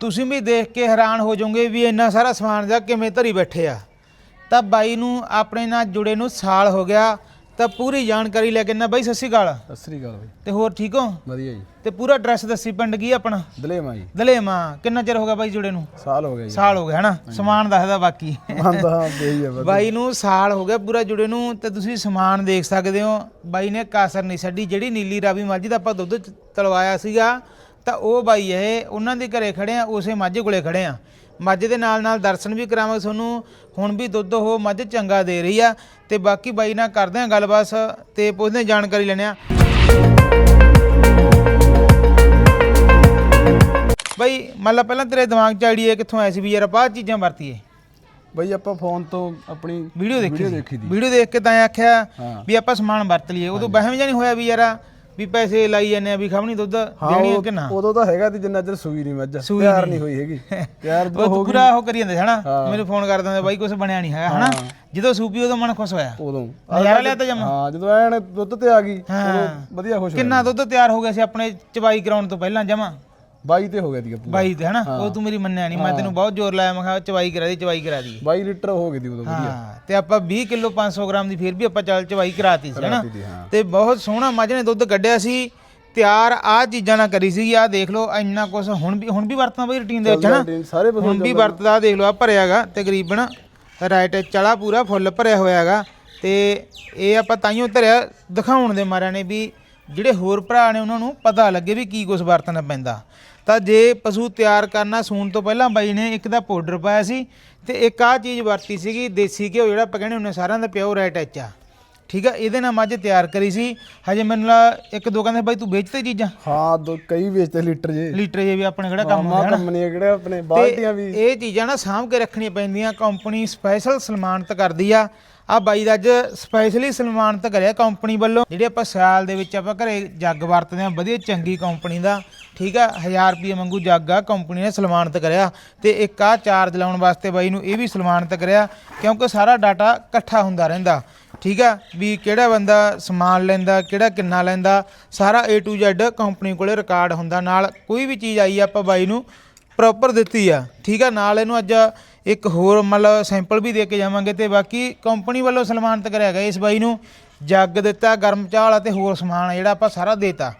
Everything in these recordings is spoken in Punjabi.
ਤੁਸੀਂ ਵੀ ਦੇਖ ਕੇ ਹੈਰਾਨ ਹੋ ਜਾਓਗੇ ਵੀ ਇੰਨਾ ਸਾਰਾ ਸਮਾਨ ਜਾ ਕਿਵੇਂ ਧਰੀ ਬੈਠੇ ਆ। ਤਾਂ ਬਾਈ ਨੂੰ ਆਪਣੇ ਨਾਲ ਜੁੜੇ ਨੂੰ ਸਾਲ ਹੋ ਗਿਆ ਤਾਂ ਪੂਰੀ ਜਾਣਕਾਰੀ ਲੈ ਕੇ ਨਾ ਬਾਈ ਸਤਿ ਸ਼੍ਰੀ ਅਕਾਲ। ਸਤਿ ਸ੍ਰੀ ਅਕਾਲ ਬਾਈ। ਤੇ ਹੋਰ ਠੀਕ ਹੋ? ਵਧੀਆ ਜੀ। ਤੇ ਪੂਰਾ ਐਡਰੈਸ ਦੱਸੀ ਪਿੰਡ ਕੀ ਆਪਣਾ? ਦਲੇਮਾ ਜੀ। ਦਲੇਮਾ। ਕਿੰਨਾ ਚਿਰ ਹੋ ਗਿਆ ਬਾਈ ਜੁੜੇ ਨੂੰ? ਸਾਲ ਹੋ ਗਿਆ ਜੀ। ਸਾਲ ਹੋ ਗਿਆ ਹਨਾ? ਸਮਾਨ ਦੱਸਦਾ ਬਾਕੀ। ਮੰਨਦਾ ਹਾਂ ਬਈ ਨੂੰ ਸਾਲ ਹੋ ਗਿਆ ਪੂਰਾ ਜੁੜੇ ਨੂੰ ਤੇ ਤੁਸੀਂ ਸਮਾਨ ਦੇਖ ਸਕਦੇ ਹੋ। ਬਾਈ ਨੇ ਕਾਸਰ ਨਹੀਂ ਛੱਡੀ ਜਿਹੜੀ ਨੀਲੀ ਰਾਵੀ ਮੱਝ ਦਾ ਆਪਾਂ ਦੁੱਧ ਤਲਵਾਇਆ ਸੀਗਾ ਤਾਂ ਉਹ ਬਾਈ ਇਹ ਉਹਨਾਂ ਦੇ ਘਰੇ ਖੜੇ ਆ ਉਸੇ ਮੱਝ ਕੋਲੇ ਖੜੇ ਆ। ਮੱਝ ਦੇ ਨਾਲ ਨਾਲ ਦਰਸ਼ਨ ਵੀ ਕਰਾਵਾਂਗੇ ਤੁਹਾਨੂੰ। ਹੁਣ ਵੀ ਦੁੱਧ ਉਹ ਮੱਝ ਚੰਗਾ ਦੇ ਰਹੀ ਆ। ਤੇ ਬਾਕੀ ਬਾਈ ਨਾਲ ਕਰਦੇ ਆ ਗੱਲਬਾਤ ਤੇ ਪੁੱਛਦੇ ਜਾਣਕਾਰੀ ਲੈਣੇ ਆ। ਬਾਈ ਮੰਨ ਲਾ ਪਹਿਲਾਂ ਤੇਰੇ ਦਿਮਾਗ ਚ ਆਈਡੀਆ ਕਿੱਥੋਂ ਆਇਆ ਸੀ ਵੀ ਯਾਰ ਆਹ ਚੀਜ਼ਾਂ ਵਰਤੀਏ? ਬਈ ਆਪਾਂ ਫੋਨ ਤੋਂ ਆਪਣੀ ਵੀਡੀਓ ਦੇਖੀ ਵੀਡੀਓ। ਦੇਖੀ ਕੇ ਤਾਂ ਆਖਿਆ। ਵੀ ਆਪਾਂ ਸਮਾਨ ਵਰਤ ਲਈਏ। ਉਦੋਂ ਵਹਿਮ ਜਿਹਾ ਨਹੀਂ ਹੋਇਆ ਵੀ ਯਾਰ ਵੀ ਪੈਸੇ ਲਾਈ ਜਾਂਦੇ ਆ ਵੀ ਖਮਣੀ ਦੁੱਧ ਦੇਣੀ ਆ ਕਿ ਨਾ? ਉਦੋਂ ਤਾਂ ਹੈਗਾ ਤੇ ਜਿੰਨਾ ਚਿਰ ਸੂਈ ਨਹੀਂ ਮੱਝ ਤਿਆਰ ਨਹੀਂ। ਹੋਈ ਹੈਗੀ। ਤਿਆਰ ਜਦੋਂ ਹੋ ਗਈ। ਪੂਰਾ ਉਹ ਕਰੀ ਜਾਂਦੇ ਹਨਾ? ਹਾਂ। ਮੈਨੂੰ ਫੋਨ ਕਰ ਦਿੰਦੇ ਬਾਈ ਕੁਝ ਬਣਿਆ ਨਹੀਂ ਹੈਗਾ ਹਨਾ? ਜਦੋਂ ਸੂਪੀ ਉਦੋਂ ਮਨ ਖੁਸ਼ ਹੋਇਆ। ਉਦੋਂ। ਨਜ਼ਾਰਾ ਲਿਆ ਤਾਂ ਜਮਾ। ਹਾਂ ਜਦੋਂ ਐਨ ਦੁੱਧ ਤੇ ਆ ਗਈ ਹਾਂ। ਉਦੋਂ ਵਧੀਆ ਖੁਸ਼ ਕਿੰਨਾ ਦੁੱਧ ਤਿਆਰ ਹੋ ਗਿਆ ਸੀ ਆਪਣੇ ਚਵਾਈ ਕਰਾਉਣ ਤੋਂ ਪਹਿਲਾਂ ਜਮਾ? ਬਾਈ ਤੇ ਹੋ ਗਿਆ ਦੀ ਪੂਰਾ। ਬਾਈ ਤੇ ਹਨਾ? ਉਹ ਤੂੰ ਮੇਰੀ ਮੰਨਿਆ ਨਹੀਂ ਮੈਂ ਤੈਨੂੰ ਬਹੁਤ ਜ਼ੋਰ ਲਾਇਆ ਮੈਂ ਕਿਹਾ ਚਵਾਈ ਕਰਾ ਦੀ ਚਵਾਈ ਕਰਾ ਦੀ 22 ਲੀਟਰ ਹੋ ਗਈ ਦੀ ਉਦੋਂ ਵਧੀਆ। ਹਾਂ ਤੇ ਆਪਾਂ 20 ਕਿਲੋ 500 ਗ੍ਰਾਮ ਦੀ ਫਿਰ ਵੀ ਆਪਾਂ ਚੱਲ ਚਵਾਈ ਕਰਾਤੀ ਸੀ ਹਨਾ? ਕਰਾਤੀ ਦੀ, ਹਾਂ। ਤੇ ਬਹੁਤ ਸੋਹਣਾ ਮੱਝ ਨੇ ਦੁੱਧ ਕੱਢਿਆ ਸੀ। ਤਿਆਰ ਆ ਚੀਜ਼ਾਂ ਨਾਲ ਕਰੀ ਸੀ ਆ ਦੇਖ ਲਓ ਇੰਨਾ ਕੁਛ ਹੁਣ ਵੀ ਹੁਣ ਵੀ ਵਰਤਣਾ ਬਈ ਰੁਟੀਨ ਦੇ ਵਿੱਚ ਹਨਾ? ਰੂਟੀਨ ਸਾਰੇ ਪਸ਼ੂ ਹੁਣ ਵੀ ਵਰਤਦਾ ਆਹ ਦੇਖ ਲਓ ਆ ਭਰਿਆਗਾ ਤਕਰੀਬਨ ਰਾਈਟ ਚਲਾ ਪੂਰਾ ਫੁੱਲ ਭਰਿਆ ਹੋਇਆ ਹੈਗਾ ਤੇ ਇਹ ਆਪਾਂ ਤਾਈਓ ਧਰਿਆ ਦਿਖਾਉਣ ਦੇ ਮਾਰਿਆਂ ਨੇ ਵੀ ਜਿਹੜੇ ਹੋਰ ਭਰਾ ਨੇ ਉਹਨਾਂ ਨੂੰ ਪਤਾ ਲੱਗੇ ਵੀ ਕੀ ਕੁਝ ਵਰਤਣਾ ਪੈਂਦਾ। ਤਾਂ ਜੇ ਪਸ਼ੂ ਤਿਆਰ ਕਰਨਾ ਸੂਣ ਤੋਂ ਪਹਿਲਾਂ ਬਾਈ ਨੇ ਇੱਕ ਦਾ ਪਾਊਡਰ ਪਾਇਆ ਸੀ ਤੇ ਇੱਕ ਆ ਚੀਜ਼ ਵਰਤੀ ਸੀਗੀ ਦੇਸੀ ਘਿਓ ਜਿਹੜਾ ਆਪਾਂ ਕਹਿੰਦੇ ਹੁੰਦੇ ਸਾਰਿਆਂ ਦਾ ਪਿਓਰ ਐਟ ਐਚ ਆ। ਠੀਕ ਆ ਇਹਦੇ ਨਾਲ ਮੱਝ ਤਿਆਰ ਕਰੀ ਸੀ। ਹਜੇ ਮੈਨੂੰ ਲਾ ਇੱਕ ਦੋ ਕਹਿੰਦੇ ਬਾਈ ਤੂੰ ਵੇਚਤੇ ਚੀਜ਼ਾਂ? ਹਾਂ ਦੋ ਕਈ ਵੇਚਦੇ ਲੀਟਰ ਜੇ। ਲੀਟਰ ਜੇ ਵੀ ਆਪਣੇ ਕਿਹੜਾ ਕੰਮ ਮਾਮਾ ਹੁੰਦਾ ਕੰਪਨੀ ਕਿਹੜੇ ਆਪਣੇ ਬਾਲਟੀਆਂ ਵੀ। ਇਹ ਚੀਜ਼ਾਂ ਨਾ ਸਾਂਭ ਕੇ ਰੱਖਣੀਆਂ ਪੈਂਦੀਆਂ ਕੰਪਨੀ ਸਪੈਸ਼ਲ ਸਨਮਾਨਿਤ ਕਰਦੀ ਆ। ਆ ਬਾਈ ਦਾ ਅੱਜ ਸਪੈਸ਼ਲੀ ਸਨਮਾਨਿਤ ਕਰਿਆ ਕੰਪਨੀ ਵੱਲੋਂ, ਜਿਹੜੇ ਆਪਾਂ ਸਿਆਲ ਦੇ ਵਿੱਚ ਆਪਾਂ ਘਰੇ ਜੱਗ ਵਰਤਦੇ ਆ ਵਧੀਆ ਚੰਗੀ ਕੰਪਨੀ ਦਾ, ਠੀਕ ਆ 1000 ਰੁਪਏ ਵਾਂਗੂ ਜੱਗ ਆ ਕੰਪਨੀ ਨੇ ਸਨਮਾਨਿਤ ਕਰਿਆ ਤੇ ਇੱਕ ਆ ਚਾਰਜ ਲਾਉਣ ਵਾਸਤੇ ਬਾਈ ਨੂੰ ਇਹ ਵੀ ਸਨਮਾਨਿਤ ਕਰਿਆ, ਕਿਉਂਕਿ ਸਾਰਾ ਡਾਟਾ ਇਕੱਠਾ ਹੁੰਦਾ ਰਹਿੰਦਾ, ਠੀਕ ਆ, ਵੀ ਕਿਹੜਾ ਬੰਦਾ ਸਮਾਨ ਲੈਂਦਾ, ਕਿਹੜਾ ਕਿੰਨਾ ਲੈਂਦਾ, ਸਾਰਾ A to Z ਕੰਪਨੀ ਕੋਲੇ ਰਿਕਾਰਡ ਹੁੰਦਾ, ਨਾਲ ਕੋਈ ਵੀ ਚੀਜ਼ ਆਈ ਆਪਾਂ ਬਾਈ ਨੂੰ ਪ੍ਰੋਪਰ ਦਿੱਤੀ ਆ, ਠੀਕ ਆ, ਨਾਲ ਇਹਨੂੰ ਅੱਜ ਇੱਕ ਹੋਰ ਮਤਲਬ ਸੈਂਪਲ ਵੀ ਦੇ ਕੇ ਜਾਵਾਂਗੇ ਤੇ ਬਾਕੀ ਕੰਪਨੀ ਵੱਲੋਂ ਸਨਮਾਨਿਤ ਕਰਿਆ ਗਿਆ ਇਸ ਬਾਈ ਨੂੰ। ਜੱਗ ਦਿੱਤਾ, ਗਰਮ ਚਾਹ ਅਤੇ ਹੋਰ ਸਮਾਨ ਜਿਹੜਾ ਆਪਾਂ ਸਾਰਾ ਦੇਤਾ।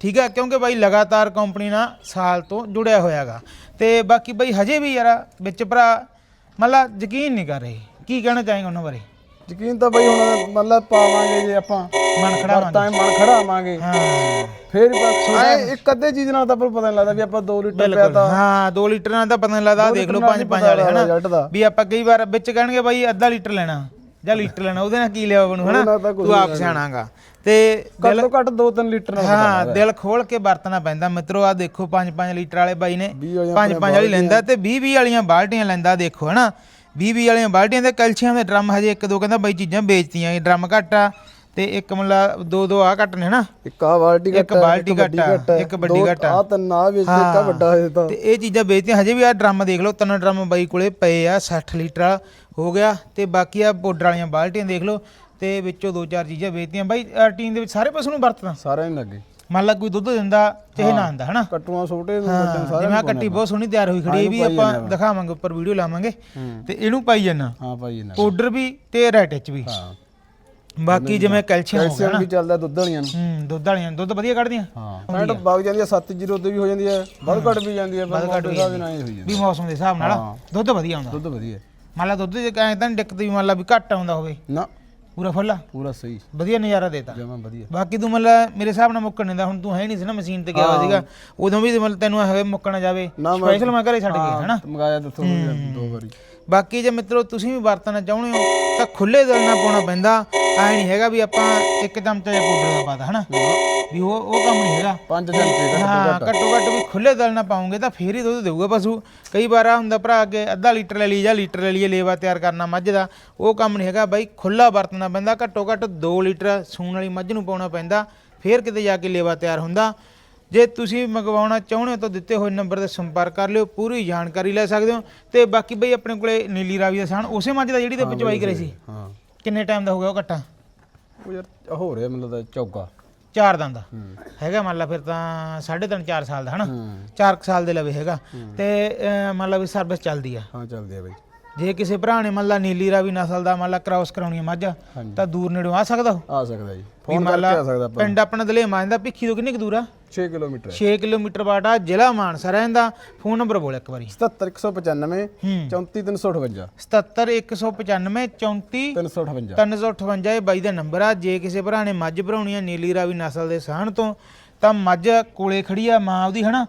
ਠੀਕ ਹੈ ਕਿਉਂਕਿ ਬਾਈ ਲਗਾਤਾਰ ਕੰਪਨੀ ਨਾਲ ਸਾਲ ਤੋਂ ਜੁੜਿਆ ਹੋਇਆਗਾ। ਤੇ ਬਾਕੀ ਬਾਈ ਹਜੇ ਵੀ ਯਾਰ ਵਿੱਚ ਭਰਾ, ਮਤਲਬ ਯਕੀਨ ਨਹੀਂ ਕਰ ਰਹੇ। ਕੀ ਕਹਿਣਾ ਚਾहेंगे ਉਹਨਾਂ ਬਾਰੇ? ਯਕੀਨ ਤਾਂ ਬਈ ਹੁਣ ਮਤਲਬ ਪਾਵਾਂਗੇ ਜੇ ਆਪਾਂ। ਮਨ ਖੜਾਵਾਂਗੇ। ਤਾਂ ਮਨ ਖੜਾਵਾਂਗੇ। ਹਾਂ। ਫੇਰ ਬਸ ਇੱਕ ਅੱਧੇ ਚੀਜ਼ ਨਾਲ ਤਾਂ ਪਤਾ ਨਹੀਂ ਲੱਗਦਾ ਵੀ ਆਪਾਂ 2 ਲੀਟਰ ਪਿਆ ਤਾਂ ਹਾਂ 2 ਲੀਟਰ ਨਾਲ ਤਾਂ ਪਤਾ ਨਹੀਂ ਲੱਗਦਾ। ਦੇਖ ਲਓ ਲੀਟਰ ਨਾਲ 5 ਨਹੀਂ 5 ਪਤਾ ਵਾਲੇ ਹਨਾ। ਵੀ ਆਪਾਂ ਕਈ ਵਾਰ ਵਿੱਚ ਕਹਿਣਗੇ ਬਾਈ ਅੱਧਾ ਲੀਟਰ ਲੈਣਾ ਜਾਂ ਲੀਟਰ ਲੈਣਾ ਉਹਦੇ ਨਾਲ ਕੀ ਲਿਆ ਬਣੂ ਹਨਾ ਤਾਂ ਆਪ ਸਿਆਣਾਗਾ। ਤੇ ਘੱਟ ਤੋਂ ਘੱਟ 2-3 ਲੀਟਰ ਨਾਲ ਹਾਂ ਦਿਲ ਖੋਲ ਕੇ ਵਰਤਣਾ ਪੈਂਦਾ। ਮਿੱਤਰੋ ਆ ਦੇਖੋ 5-5 ਲੀਟਰ ਵਾਲੇ ਬਾਈ ਨੇ। ਵੀਹ ਵਾਲੀਆਂ 5-5 ਵਾਲੀ ਲੈਂਦਾ ਤੇ 20-20 ਵਾਲੀਆਂ ਬਾਲਟੀਆਂ ਲੈਂਦਾ ਦੇਖੋ ਹਨਾ? 20-20 ਵਾਲੀਆਂ ਬਾਲਟੀਆਂ ਤੇ ਕੈਲਸ਼ੀਅਮ ਦੇ ਡਰਮ ਹਜੇ ਇੱਕ ਦੋ ਕਹਿੰਦਾ ਬਾਈ ਚੀਜ਼ਾਂ ਵੇਚਤੀਆਂ ਇਹ ਡਰਮ ਘੱਟ ਤੇ ਇੱਕ ਮੁੱਲਾ ਦੋ ਦੋ ਆ ਘੱਟ ਨੇ ਹਨਾ ਇੱਕ ਆ ਬਾਲਟੀ ਇੱਕ ਬਾਲਟੀ ਘੱਟ ਇੱਕ ਵੱਡੀ ਘੱਟ ਆ। ਤਿੰਨ ਆ ਵਿੱਚ ਆ ਵੱਡਾ ਹੈ ਤਾਂ। ਤੇ ਇਹ ਚੀਜ਼ਾਂ ਵੇਚਦੀਆਂ ਹਜੇ ਵੀ ਆ ਡਰਮ ਦੇਖ ਲਓ ਤਿੰਨ ਡਰਮ ਬਾਈ ਕੋਲੇ ਪਏ ਆ 60 ਲੀਟਰ ਹੋ ਗਿਆ ਤੇ ਬਾਕੀ ਆ ਪਾਊਡਰ ਵਾਲੀਆਂ ਬਾਲਟੀਆਂ ਦੇਖ ਲਓ ਤੇ ਵਿੱਚੋਂ ਦੋ ਚਾਰ ਚੀਜ਼ਾਂ ਵੇਚਦੀਆਂ ਬਾਈ ਟੀਮ ਦੇ ਵਿੱਚ ਸਾਰੇ ਪਸ਼ੂ ਨੂੰ ਵਰਤਦਾ? ਸਾਰਿਆਂ ਨੂੰ ਲੱਗੇ। ਮੰਨ ਲਾ ਕੋਈ ਦੁੱਧ ਦਿੰਦਾ ਚਾਹੇ ਨਾ ਦਿੰਦਾ ਹਨਾ? ਕਟੂਆਂ ਛੋਟੇ ਨੂੰ ਨੂੰ ਸਾਰਿਆਂ ਜਿਵੇਂ ਆਹ ਕੱਟੀ ਬਹੁਤ ਸੋਹਣੀ ਤਿਆਰ ਹੋਈ ਖੜੀ ਇਹ ਵੀ ਆਪਾਂ ਦਿਖਾਵਾਂਗੇ ਉੱਪਰ ਵੀਡੀਓ ਲਾਵਾਂਗੇ। ਤੇ ਇਹਨੂੰ ਪਾਈ ਜਾਣਾ ਹਾਂ ਭਾਈ ਇਹਨਾਂ ਪਾਊਡਰ ਵੀ ਤੇ ਰੈਟ ਵਿੱਚ ਵੀ। ਹਾਂ। ਬਾਕੀ ਜਿਵੇਂ ਕੈਲਸ਼ੀਅਮ ਹੋ ਗਿਆ ਕੈਲਸ਼ੀਅਮ ਵੀ ਚੱਲਦਾ ਦੁੱਧ ਵਾਲੀਆਂ ਨੂੰ। ਹੂੰ ਦੁੱਧ ਵਾਲੀਆਂ ਦੁੱਧ ਵਧੀਆ ਕੱਢਦੀਆਂ? ਹਾਂ। ਪੈਂਟ ਵਗ ਜਾਂਦੀ ਹੈ 7-0 ਤੇ ਵੀ ਹੋ ਜਾਂਦੀ ਹੈ ਵੱਧ ਘੱਟ ਵੀ ਜਾਂਦੀ ਹੈ ਪਰ ਘੱਟ ਮੋਟੇ ਹਿਸਾਬ ਨਾਲ ਹੀ ਹੋਈ ਜਾਂਦੀ। ਵੀ ਮੌਸਮ ਦੇ ਹਿਸਾਬ ਨਾਲ। ਦੁੱਧ ਵਧੀਆ ਆਉਂਦਾ। ਦੁੱਧ ਵਧੀਆ। ਮੰਨ ਲਾ ਦੁੱਧ ਜੇ ਕਹਿੰਦਾ ਤਾਂ ਦਿੱਕਤ ਵੀ ਮੰਨ ਲਾ ਵੀ ਘੱਟ ਆਉਂਦਾ ਹੋਵੇ। ਨਾ। ਪੂਰਾ ਫੁੱਲਾ ਪੂਰਾ ਸਹੀ। ਵਧੀਆ ਨਜ਼ਾਰਾ ਦੇਤਾ। ਜਮਾ ਵਧੀਆ। ਬਾਕੀ ਤੂੰ ਮਤਲਬ ਮੇਰੇ ਹਿਸਾਬ ਨਾਲ ਮੁੱਕਣ ਦਿੰਦਾ। ਹੁਣ ਤੂੰ ਹੈ ਨਹੀਂ ਸੀ ਨਾ ਮਸ਼ੀਨ ਤੇ ਗਿਆ ਹੋਇਆ ਸੀਗਾ। ਉਦੋਂ ਵੀ ਮਤਲਬ ਤੈਨੂੰ ਹੋਵੇ ਮੁੱਕਣਾ ਜਾਵੇ ਸਪੈਸ਼ਲ ਮੈਂ ਘਰੇ ਛੱਡ ਗਿਆ ਹਨਾ? ਮੰਗਾਇਆ ਦੱਸੋ ਦੋ ਵਾਰੀ। ਬਾਕੀ ਜੇ ਮਿੱਤਰੋ ਤੁਸੀਂ ਵੀ ਵਰਤਣਾ ਚਾਹੁੰਦੇ ਹੋ ਤਾਂ ਖੁੱਲੇ ਦਿਲ ਨਾਲ ਪਾਉਣਾ ਪੈਂਦਾ। ਐ ਨਹੀਂ ਹੈਗਾ ਵੀ ਆਪਾਂ ਇੱਕ ਚਮਚਾ ਜਿਹਾ ਪਾਊਡਰ ਦਾ ਪਾਤਾ ਹਨਾ? ਵੀ ਉਹ ਉਹ ਕੰਮ ਨਹੀਂ ਹੈਗਾ। ਪੰਜ ਚਮਚੇ ਘੱਟ ਹਾਂ ਘੱਟੋ ਘੱਟ ਵੀ ਖੁੱਲੇ ਦਿਲ ਨਾਲ ਪਾਉਂਗੇ ਤਾਂ ਫੇਰ ਹੀ ਦੁੱਧ ਦੇਊਗਾ ਪਸ਼ੂ। ਕਈ ਵਾਰ ਆ ਹੁੰਦਾ ਭਰਾ ਅੱਗੇ ਅੱਧਾ ਲੀਟਰ ਲੈ ਲਈ ਜਾਂ ਲੀਟਰ ਲੈ ਲਈਏ ਲੇਵਾ ਤਿਆਰ ਕਰਨਾ ਮੱਝ ਦਾ। ਉਹ ਕੰਮ ਨਹੀਂ ਹੈਗਾ ਬਾਈ ਖੁੱਲਾ ਵਰਤਣਾ ਪੈਂਦਾ। ਘੱਟੋ ਘੱਟ 2 ਲੀਟਰ ਸੂਣ ਵਾਲੀ ਮੱਝ ਨੂੰ ਪਾਉਣਾ ਪੈਂਦਾ। ਫੇਰ ਕਿਤੇ ਜਾ ਕੇ ਲੇਵਾ ਤਿਆਰ ਹੁੰਦਾ। ਜੇ ਤੁਸੀਂ ਮੰਗਵਾਉਣਾ ਚਾਹੁੰਦੇ ਹੋ ਤਾਂ ਦਿੱਤੇ ਹੋਏ ਨੰਬਰ ਤੇ ਸੰਪਰਕ ਕਰ ਲਿਓ ਪੂਰੀ ਜਾਣਕਾਰੀ ਲੈ ਸਕਦੇ ਹੋ। ਤੇ ਬਾਕੀ ਬਈ ਆਪਣੇ ਕੋਲੇ ਨੀਲੀ ਰਾਵੀ ਦਾ ਸਾਨ ਉਸੇ ਮੱਝ ਦਾ ਜਿਹੜੀ ਤੇ ਪਚਵਾਈ ਕਰੇ ਸੀ? ਹਾਂ। ਕਿੰਨੇ ਟਾਈਮ ਦਾ ਹੋ ਗਿਆ ਉਹ ਕੱਟਾ ਉਹ ਯਾਰ ਹੋ ਰਿਹਾ ਮੈਨੂੰ ਲੱਗਦਾ ਚੌਗਾ। ਚਾਰ ਦੰਦ। ਹੂੰ। ਹੈਗਾ ਮੰਨ ਲਾ ਫਿਰ ਤਾਂ 3.5 4 ਸਾਲ ਦਾ ਹਨਾ? 4 ਸਾਲ ਦੇ ਲਵੇ ਹੈਗਾ। ਤੇ ਅਹ, ਮੰਨ ਲਾ ਵੀ ਸਰਵਿਸ ਚੱਲਦੀ ਆ। ਹਾਂ ਚੱਲਦੇ ਆ ਬਾਈ। ਜੇ ਕਿਸੇ ਭਰਾ ਨੇ ਮੰਨ ਲਾ ਨੀਲੀ ਰਾਵੀ ਨਸਲ ਦਾ ਮੰਨ ਲਾ ਕ੍ਰਾਸ ਕਰਾਉਣੀ ਆ ਮੱਝ ਹਾਂਜੀ। ਤਾਂ ਦੂਰ ਨੇੜੋਂ ਆ ਸਕਦਾ ਉਹ? ਆ ਸਕਦਾ ਜੀ। ਵੀ ਫੋਨ ਮੰਨ ਕਰਕੇ ਲਾ ਆ ਸਕਦਾ ਆਪਾਂ ਪਿੰਡ ਆਪਣਾ ਦਲੇਮਾ ਦਾ ਭਿੱਖੀ ਤੋਂ ਕਿੰਨੀ ਕੁ ਦੂਰ ਆ? 6 ਕਿਲੋਮੀਟਰ 6 ਕਿਲੋਮੀਟਰ ਬਾਟਾ ਜ਼ਿਲ੍ਹਾ ਮਾਨਸਾ ਰਹਿੰਦਾ ਫੋਨ ਨੰਬਰ ਬੋਲ ਇੱਕ ਵਾਰੀ। 77195 ਹੂੰ। 34358 77195 34 358 358 ਇਹ ਬਾਈ ਦਾ ਨੰਬਰ ਆ। ਜੇ ਕਿਸੇ ਭਰਾ ਨੇ ਮੱਝ ਭਰਾਉਣੀ ਆ ਨੀਲੀ ਰਾਵੀ ਨਸਲ ਦੇ ਸਾਹਣ ਤੋਂ ਤਾਂ ਮੱਝ ਕੋਲੇ ਖੜੀ ਆ ਮਾਂ ਉਹਦੀ ਹਨਾ?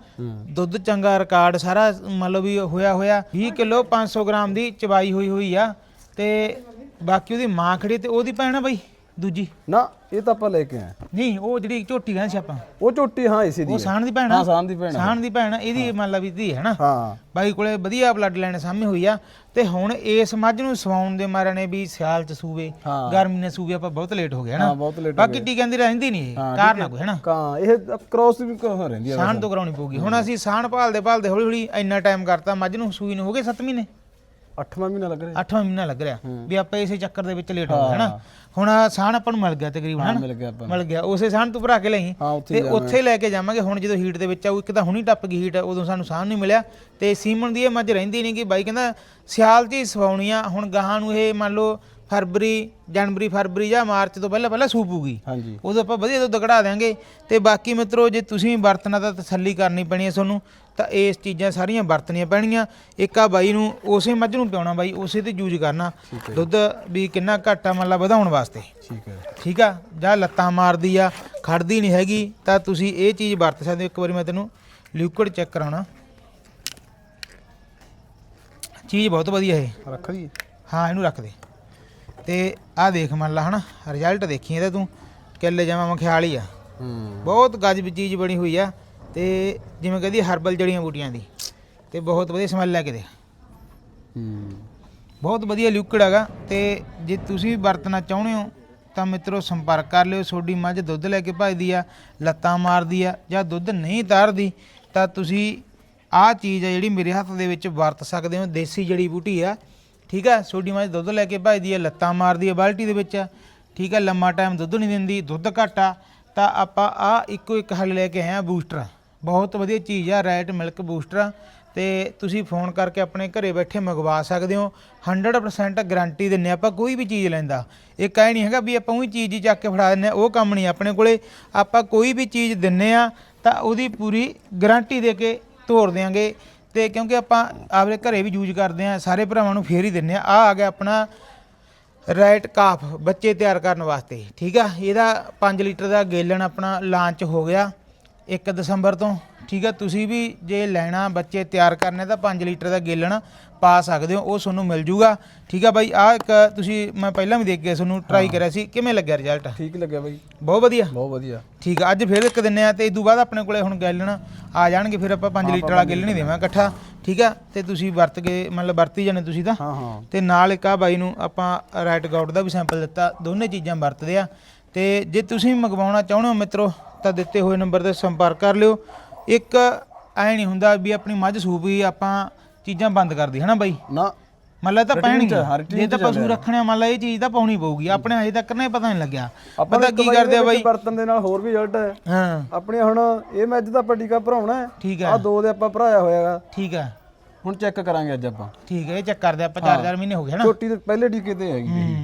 ਦੁੱਧ ਚੰਗਾ ਰਿਕਾਰਡ ਸਾਰਾ ਮੰਨ ਲਓ ਵੀ ਹੋਇਆ ਹੋਇਆ। 20 ਕਿਲੋ 500 ਗ੍ਰਾਮ ਦੀ ਚਬਾਈ ਹੋਈ ਹੋਈ ਆ। ਤੇ ਬਾਕੀ ਉਹਦੀ ਮਾਂ ਖੜੀ ਤੇ ਉਹਦੀ ਭੈਣ ਆ ਬਾਈ? ਦੂਜੀ। ਨਾ ਇਹ ਤਾਂ ਆਪਾਂ ਲੈ ਕੇ ਆਏ। ਨਹੀਂ ਉਹ ਜਿਹੜੀ ਝੋਟੀ ਕਹਿੰਦੇ ਸੀ ਆਪਾਂ। ਉਹ ਝੋਟੀ ਹਾਂ ਇਸੇ ਦੀ ਉਹ ਹੈ। ਸਾਹਣ ਦੀ ਭੈਣ ਆ। ਹਾਂ ਸਾਨ ਦੀ ਭੈਣ ਆ। ਦੀ ਭੈਣ ਆ, ਇਹਦੀ ਮੰਨ ਲਾ ਵੀ ਧੀ ਹੈ ਨਾ। ਹਾਂ। ਬਾਈ ਕੋਲੇ ਵਧੀਆ ਬਲੱਡ ਲਾਈਨ ਸਾਹਮਣੇ ਹੋਈ ਆ। ਤੇ ਹੁਣ ਇਸ ਮੱਝ ਨੂੰ ਸਵਾਉਣ ਦੇ ਮਾਰੇ ਨੇ ਵੀ ਸਿਆਲ ਚ ਸੂਵੇ ਹਾਂ। ਗਰਮੀ ਨੇ ਸੂਵੇ ਆਪਾਂ ਬਹੁਤ ਲੇਟ ਹੋ ਗਏ ਹਨਾ ਹਾਂ ਬਹੁਤ ਲੇਟ ਬਾਕੀ ਟੀਕਿਆਂ ਦੀ ਰਹਿੰਦੀ ਨਹੀਂ ਹਾਂ, ਕਾਰਨ ਨਾ ਕੋਈ ਹਨਾ ਕਾਂ ਇਹ ਕ੍ਰੋਸ ਵੀ ਕਹਾਂ ਰਹਿੰਦੀ ਆ ਸਾਹਣ ਤੋਂ ਕਰਾਉਣੀ ਪਊਗੀ। ਹੁਣ ਅਸੀਂ ਸਾਹਣ ਭਾਲਦੇ ਭਾਲਦੇ ਹੌਲੀ ਹੌਲੀ ਇੰਨਾ ਟਾਈਮ ਕਰਤਾ ਮੱਝ ਨੂੰ ਸੂਈ ਨੂੰ ਹੋ ਗਏ 7 ਮਹੀਨੇ। 8ਵਾਂ ਮਹੀਨਾ ਲੱਗ ਰਿਹਾ। 8ਵਾਂ ਮਹੀਨਾ ਲੱਗ ਰਿਹਾ। ਵੀ ਆਪਾਂ ਇਸੇ ਚੱਕਰ ਦੇ ਵਿੱਚ ਲੇਟ ਹੋ। ਗਏ ਹਨਾ? ਹੁਣ ਸਾਹਣ ਆਪਾਂ ਨੂੰ ਮਿਲ ਗਿਆ ਤਕਰੀਬਨ ਹਨਾ? ਮਿਲ ਗਿਆ ਆਪਾਂ ਨੂੰ। ਮਿਲ ਗਿਆ। ਉਸੇ ਸਾਹਣ ਤੂੰ ਭਰਾ ਕੇ ਲਈ। ਤੇ ਉੱਥੇ ਲੈ ਕੇ ਜਾਵਾਂਗੇ। ਹੁਣ ਜਦੋਂ ਹੀਟ ਦੇ ਵਿੱਚ ਆਊ ਇੱਕ ਤਾਂ ਹੁਣੀ ਟੱਪ ਗਈ ਹੀਟ ਉਦੋਂ ਸਾਨੂੰ ਸਾਹ ਨਹੀਂ ਮਿਲਿਆ। ਤੇ ਸੀਮਨ ਦੀ ਇਹ ਮੱਝ ਰਹਿੰਦੀ ਨਹੀਂ ਕਿ ਬਾਈ ਕਹਿੰਦਾ ਸਿਆਲ 'ਚ ਹੀ ਸਵਾਉਣੀ ਆ। ਹੁਣ ਗਾਹਾਂ ਨੂੰ ਇਹ ਮੰਨ ਲਓ ਫਰਵਰੀ ਜਨਵਰੀ ਫਰਵਰੀ ਜਾਂ ਮਾਰਚ ਤੋਂ ਪਹਿਲਾਂ ਪਹਿਲਾਂ ਸੂਪੂਗੀ ਹਾਂਜੀ। ਉਦੋਂ ਆਪਾਂ ਵਧੀਆ ਦੁੱਧ ਕਢਾ ਦਿਆਂਗੇ। ਤੇ ਬਾਕੀ ਮਿੱਤਰੋ ਜੇ ਤੁਸੀਂ ਵਰਤਣਾ ਤਾਂ ਤਸੱਲੀ ਕਰਨੀ ਪੈਣੀ ਹੈ ਤੁਹਾਨੂੰ ਤਾਂ ਇਸ ਚੀਜ਼ਾਂ ਸਾਰੀਆਂ ਵਰਤਣੀਆਂ ਪੈਣਗੀਆਂ ਇੱਕ ਆ ਬਾਈ ਨੂੰ ਉਸੇ ਮੱਝ ਨੂੰ ਪਿਆਉਣਾ ਬਾਈ ਉਸੇ ਤੇ ਯੂਜ਼ ਕਰਨਾ। ਦੁੱਧ ਵੀ ਕਿੰਨਾ ਘੱਟ ਆ ਮੰਨ ਲਾ ਵਧਾਉਣ ਵਾਸਤੇ। ਠੀਕ ਹੈ। ਠੀਕ ਆ? ਜਾਂ ਲੱਤਾਂ ਮਾਰਦੀ ਆ ਖੜਦੀ ਨਹੀਂ ਹੈਗੀ ਤਾਂ ਤੁਸੀਂ ਇਹ ਚੀਜ਼ ਵਰਤ ਸਕਦੇ ਹੋ। ਇੱਕ ਵਾਰੀ ਮੈਂ ਤੈਨੂੰ ਲਿਕੁਇਡ ਚੈੱਕ ਕਰਾਉਣਾ। ਚੀਜ਼ ਬਹੁਤ ਵਧੀਆ ਇਹ। ਰੱਖ ਲਈ ਹਾਂ ਇਹਨੂੰ ਰੱਖ ਦੇ। ਤੇ ਆਹ ਦੇਖ ਮੰਨ ਲਾ ਹਨਾ ਰਿਜ਼ਲਟ ਦੇਖੀ ਇਹਦਾ ਤੂੰ ਕਿੱਲੇ ਜਾਵਾਂ ਮਖਿਆਲ ਹੀ ਆ। ਹੂੰ। ਬਹੁਤ ਗੱਜ ਚੀਜ਼ ਬਣੀ ਹੋਈ ਆ ਤੇ ਜਿਵੇਂ ਕਹਦੀ ਹਰਬਲ ਜੜੀਆਂ ਬੂਟੀਆਂ ਦੀ ਤੇ ਬਹੁਤ ਵਧੀਆ ਸਮੈਲ ਲੈ ਕੇ ਦੇ ਹੂੰ। ਬਹੁਤ ਵਧੀਆ ਲਿਕੁਇਡ ਹੈਗਾ ਤੇ ਜੇ ਤੁਸੀਂ ਵਰਤਣਾ ਚਾਹੁੰਦੇ ਹੋ ਤਾਂ ਮਿੱਤਰੋ ਸੰਪਰਕ ਕਰ ਲਿਓ ਛੋਡੀ ਮੱਝ ਦੁੱਧ ਲੈ ਕੇ ਭਜਦੀ ਆ ਲੱਤਾਂ ਮਾਰਦੀ ਆ ਜਾਂ ਦੁੱਧ ਨਹੀਂ ਤਾਰਦੀ ਤਾਂ ਤੁਸੀਂ ਆਹ ਚੀਜ਼ ਆ ਜਿਹੜੀ ਮੇਰੇ ਹੱਥ ਦੇ ਵਿੱਚ ਵਰਤ ਸਕਦੇ ਹੋ ਦੇਸੀ ਜੜੀ ਬੂਟੀ ਆ ਠੀਕ ਹੈ ਛੋਟੀ ਮੱਝ ਦੁੱਧ ਲੈ ਕੇ ਭੱਜਦੀ ਹੈ ਲੱਤਾਂ ਮਾਰਦੀ ਹੈ ਬਾਲਟੀ ਦੇ ਵਿੱਚ। ਠੀਕ ਹੈ ਲੰਮਾ ਟਾਈਮ ਦੁੱਧ ਨਹੀਂ ਦਿੰਦੀ ਦੁੱਧ ਘੱਟ ਆ। ਤਾਂ ਆਪਾਂ ਆ ਇੱਕੋ ਇੱਕ ਹੱਲ ਲੈ ਕੇ ਆਏ ਆ ਬੂਸਟਰ। ਬਹੁਤ ਵਧੀਆ ਚੀਜ਼ ਆ ਰੈਟ ਮਿਲਕ ਬੂਸਟਰ। ਤੇ ਤੁਸੀਂ ਫੋਨ ਕਰਕੇ ਆਪਣੇ ਘਰੇ ਬੈਠੇ ਮੰਗਵਾ ਸਕਦੇ ਹੋ। 100% ਗਾਰੰਟੀ ਦਿੰਨੇ ਆਪਾਂ ਕੋਈ ਵੀ ਚੀਜ਼ ਲੈਂਦਾ। ਇਹ ਕਾਹ ਨਹੀਂ ਹੈਗਾ ਵੀ ਆਪਾਂ ਉਹੀ ਚੀਜ਼ ਹੀ ਚੱਕ ਕੇ ਫੜਾ ਦਿੰਨੇ ਆ, ਉਹ ਕੰਮ ਨਹੀਂ ਆਪਣੇ ਕੋਲੇ। ਆਪਾਂ ਕੋਈ ਵੀ ਚੀਜ਼ ਦਿੰਨੇ ਆ ਤਾਂ ਉਹਦੀ ਪੂਰੀ ਗਾਰੰਟੀ ਦੇ ਕੇ ਤੋਰ ਦਿਆਂਗੇ। ਤੇ ਕਿਉਂਕਿ ਆਪਾਂ ਆਪਦੇ ਘਰੇ ਵੀ ਯੂਜ਼ ਕਰਦੇ ਆ ਸਾਰੇ ਭਰਾਵਾਂ ਨੂੰ ਫੇਰ ਹੀ ਦਿੰਨੇ ਆ ਆ ਆ ਗਿਆ ਆਪਣਾ ਰਾਈਟ ਕਾਫ ਬੱਚੇ ਤਿਆਰ ਕਰਨ ਵਾਸਤੇ, ਠੀਕ ਆ? ਇਹਦਾ 5 ਲੀਟਰ ਦਾ ਗੇਲਣ ਆਪਣਾ ਲਾਂਚ ਹੋ ਗਿਆ 1 ਦਸੰਬਰ ਤੋਂ। ਠੀਕ ਆ ਤੁਸੀਂ ਵੀ ਜੇ ਲੈਣਾ ਬੱਚੇ ਤਿਆਰ ਕਰਨੇ ਤਾਂ 5 ਲੀਟਰ ਦਾ ਗੇਲਣ ਪਾ ਸਕਦੇ ਹੋ ਉਹ ਤੁਹਾਨੂੰ ਮਿਲ ਜੂਗਾ। ਠੀਕ ਆ ਬਾਈ ਆ ਇੱਕ ਤੁਸੀਂ ਮੈਂ ਪਹਿਲਾਂ ਵੀ ਦੇਖ ਗਿਆ ਤੁਹਾਨੂੰ ਟਰਾਈ ਕਰਿਆ ਸੀ ਕਿਵੇਂ ਲੱਗਿਆ ਰਿਜ਼ਲਟ ਠੀਕ ਲੱਗਿਆ ਬਾਈ। ਬਹੁਤ ਵਧੀਆ। ਬਹੁਤ ਵਧੀਆ। ਠੀਕ ਆ ਅੱਜ ਫਿਰ ਇੱਕ ਦਿੰਨੇ ਆ ਤੇ ਇਸ ਤੋਂ ਬਾਅਦ ਆਪਣੇ ਕੋਲੇ ਹੁਣ ਗੈਲਣ ਆ ਜਾਣਗੇ ਫਿਰ ਆਪਾਂ 5 ਲੀਟਰ ਵਾਲਾ ਗੈਲਣ ਹੀ ਦੇਵਾਂ ਇਕੱਠਾ। ਠੀਕ ਆ ਤੇ ਤੁਸੀਂ ਵਰਤ ਕੇ ਮਤਲਬ ਵਰਤੀ ਜਾਣੇ ਤੁਸੀਂ ਤਾਂ। ਹਾਂ ਹਾਂ। ਤੇ ਨਾਲ ਇੱਕ ਆ ਬਾਈ ਨੂੰ ਆਪਾਂ ਰਾਈਟ ਗਾਊਟ ਦਾ ਵੀ ਸੈਂਪਲ ਦਿੱਤਾ ਦੋਨੇ ਚੀਜ਼ਾਂ ਵਰਤਦੇ ਆ। ਤੇ ਜੇ ਤੁਸੀਂ ਮੰਗਵਾਉਣਾ ਚਾਹੁੰਦੇ ਹੋ ਮਿੱਤਰੋ ਤਾਂ ਦਿੱਤੇ ਹੋਏ ਨੰਬਰ ਤੇ ਸੰਪਰਕ ਕਰ ਲਿਓ। ਇੱਕ ਐ ਨਹੀਂ ਹੁੰਦਾ ਵੀ ਆਪਣੀ ਮੱਝ ਸੂਪ ਹੀ ਆਪਾਂ ਚੀਜ਼ਾਂ ਬੰਦ ਕਰਦੀ ਹਨਾ ਬਾਈ? ਨਾ। ਮੰਨ ਲਾ ਇਹ ਤਾਂ Routine ਚ, routine ਜੇ ਤਾਂ ਚ ਪਸ਼ੂ ਰੱਖਣੇ ਆ, ਮੰਨ ਲਾ ਇਹ ਚੀਜ਼ ਤਾਂ ਪਾਉਣੀ ਪਊਗੀ। ਆਪਣੇ ਹਜੇ ਤੱਕ ਨਾ ਇਹ ਪਤਾ ਨਹੀਂ ਲੱਗਿਆ। ਆਪਾਂ ਪਤਾ ਕੀ ਕਰਦੇ ਆ ਬਾਈ? ਬਰਤਨ ਦੇ ਨਾਲ ਹੋਰ ਵੀ ਰਿਜ਼ਲਟ ਹੈ। ਹਾਂ। ਆਪਣੇ ਹੁਣ ਇਹ ਮੈਚ ਦਾ ਆਪਾਂ ਟੀਕਾ ਭਰਾਉਣਾ ਹੈ। ਠੀਕ ਆ ਦੋ ਦੇ ਆਪਾਂ ਭਰਾਇਆ ਹੋਇਆਗਾ। ਠੀਕ ਹੈ। ਹੁਣ ਚੈੱਕ ਕਰਾਂਗੇ ਅੱਜ ਆਪਾਂ। ਠੀਕ ਹੈ ਇਹ ਚੈੱਕ ਕਰਦੇ ਆਪਾਂ 4-4 ਮਹੀਨੇ ਹੋ ਗਏ ਹਨਾ? ਛੋਟੀ ਦੇ ਪਹਿਲੇ ਟੀਕੇ ਤੇ ਹੈਗੀ।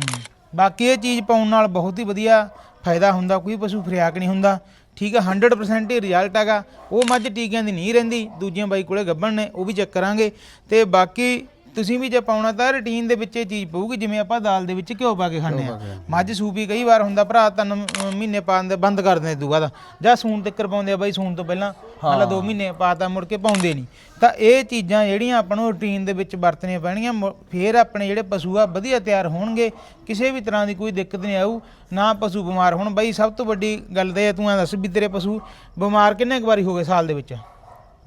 ਬਾਕੀ ਇਹ ਚੀਜ਼ ਪਾਉਣ ਨਾਲ ਬਹੁਤ ਹੀ ਵਧੀਆ ਫਾਇਦਾ ਹੁੰਦਾ ਕੋਈ ਪਸ਼ੂ ਫਰਿਆਕ ਨਹੀਂ ਹੁੰਦਾ। ਠੀਕ ਹੈ 100% ਹੀ ਰਿਜ਼ਲਟ ਹੈਗਾ। ਉਹ ਮੱਝ ਟੀਕਿਆਂ ਦੀ ਨਹੀਂ ਰਹਿੰਦੀ, ਦੂਜੀਆਂ ਬਾਈ ਕੋਲੇ ਗੱਭਣ ਨੇ, ਉਹ ਵੀ ਚੈੱਕ ਕਰਾਂਗੇ। ਤੇ ਬਾਕੀ ਤੁਸੀਂ ਵੀ ਜੇ ਪਾਉਣਾ ਤਾਂ ਰੁਟੀਨ ਦੇ ਵਿੱਚ ਇਹ ਚੀਜ਼ ਪਊਗੀ ਜਿਵੇਂ ਆਪਾਂ ਦਾਲ ਦੇ ਵਿੱਚ ਘਿਓ ਪਾ ਕੇ ਖਾਂਦੇ ਆ ਮੱਝ ਸੂਪੀ ਕਈ ਵਾਰ ਹੁੰਦਾ ਭਰਾ ਤਿੰਨ ਮਹੀਨੇ ਪਾਉਂਦੇ ਬੰਦ ਕਰ ਦਿੰਦੇ ਦੂ। ਬਾਅਦ ਜਾਂ ਸੂਣ ਤੱਕਰ ਪਾਉਂਦੇ ਆ ਬਾਈ ਸੂਣ ਤੋਂ ਪਹਿਲਾਂ ਮਤਲਬ 2 ਮਹੀਨੇ ਪਾਤਾ ਮੁੜ ਕੇ ਪਾਉਂਦੇ ਨਹੀਂ। ਤਾਂ ਇਹ ਚੀਜ਼ਾਂ ਜਿਹੜੀਆਂ ਆਪਾਂ ਨੂੰ ਰੁਟੀਨ ਦੇ ਵਿੱਚ ਵਰਤਣੀਆਂ ਪੈਣਗੀਆਂ ਫੇਰ ਆਪਣੇ ਜਿਹੜੇ ਪਸ਼ੂ ਆ ਵਧੀਆ ਤਿਆਰ ਹੋਣਗੇ। ਕਿਸੇ ਵੀ ਤਰ੍ਹਾਂ ਦੀ ਕੋਈ ਦਿੱਕਤ ਨਹੀਂ ਆਊ। ਨਾ ਪਸ਼ੂ ਬਿਮਾਰ ਹੋਣ। ਬਾਈ ਸਭ ਤੋਂ ਵੱਡੀ ਗੱਲ ਤੇ ਇਹ ਤੂੰ ਐਂ ਦੱਸ ਵੀ ਤੇਰੇ ਪਸ਼ੂ ਬਿਮਾਰ ਕਿੰਨੇ ਕੁ ਵਾਰੀ ਹੋ ਗਏ ਸਾਲ ਦੇ ਵਿੱਚ?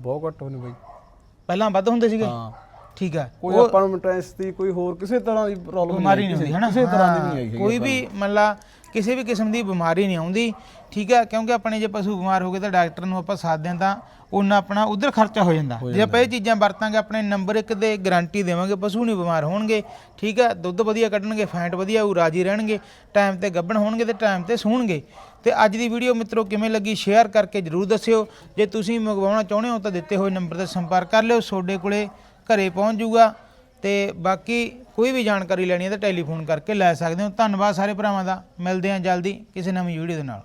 ਬਹੁਤ ਘੱਟ ਹੋਣੇ ਬਾਈ। ਪਹਿਲਾਂ ਵੱਧ ਹੁੰਦੇ ਸੀਗੇ? ਹਾਂ। ਠੀਕ ਆ ਕੋਈ ਆਪਾਂ ਨੂੰ ਮੈਂਟੈਂਸ ਦੀ ਕੋਈ ਹੋਰ ਕਿਸੇ ਤਰ੍ਹਾਂ ਦੀ ਪ੍ਰੋਬਲਮ ਬਿਮਾਰੀ ਨਹੀਂ ਹੁੰਦੀ ਹਨਾ ਕਿਸੇ ਤਰ੍ਹਾਂ ਦੀ ਹਾਂ, ਨਹੀਂ ਹੈਗੀ ਕੋਈ ਵੀ ਮੰਨ ਲਾ ਕਿਸੇ ਵੀ ਕਿਸਮ ਦੀ ਬਿਮਾਰੀ ਨਹੀਂ ਆਉਂਦੀ ਠੀਕ ਹੈ। ਕਿਉਂਕਿ ਆਪਣੇ ਜੇ ਪਸ਼ੂ ਬਿਮਾਰ ਹੋ ਗਏ ਤਾਂ ਡਾਕਟਰ ਨੂੰ ਆਪਾਂ ਸਾਥ ਦਿਆਂ ਤਾਂ ਉਹਨਾਂ ਆਪਣਾ ਉਧਰ ਖਰਚਾ ਹੋ ਜਾਂਦਾ। ਜੇ ਆਪਾਂ ਇਹ ਚੀਜ਼ਾਂ ਵਰਤਾਂਗੇ ਆਪਣੇ ਨੰਬਰ ਇੱਕ ਦੇ ਗਾਰੰਟੀ ਦੇਵਾਂਗੇ ਪਸ਼ੂ ਨਹੀਂ ਬਿਮਾਰ ਹੋਣਗੇ ਠੀਕ ਹੈ। ਦੁੱਧ ਵਧੀਆ ਕੱਢਣਗੇ ਫੈਂਟ ਵਧੀਆ ਉਹ ਰਾਜੀ ਰਹਿਣਗੇ ਟਾਈਮ ਤੇ ਗੱਭਣ ਹੋਣਗੇ ਤੇ ਟਾਈਮ ਤੇ ਸੂਣਗੇ। ਤੇ ਅੱਜ ਦੀ ਵੀਡੀਓ ਮਿੱਤਰੋ ਕਿਵੇਂ ਲੱਗੀ ਸ਼ੇਅਰ ਕਰਕੇ ਜਰੂਰ ਦੱਸਿਓ। ਜੇ ਤੁਸੀਂ ਮੰਗਵਾਉਣਾ ਚਾਹੁੰਦੇ ਹੋ ਤਾਂ ਦਿੱਤੇ ਹੋਏ ਨੰਬਰ ਤੇ ਸੰਪਰਕ ਕਰ ਲਿਓ। ਤੁਹਾਡੇ ਕੋਲੇ ਘਰੇ ਪਹੁੰਚ ਜਾਊਗਾ ਤੇ ਬਾਕੀ ਕੋਈ ਵੀ ਜਾਣਕਾਰੀ ਲੈਣੀ ਹੈ ਤਾਂ ਟੈਲੀਫੋਨ ਕਰਕੇ ਲੈ ਸਕਦੇ ਹੋ। ਧੰਨਵਾਦ ਸਾਰੇ ਭਰਾਵਾਂ ਦਾ। ਮਿਲਦੇ ਹਾਂ ਜਲਦੀ ਕਿਸੇ ਨਵੀਂ ਵੀਡੀਓ ਦੇ ਨਾਲ।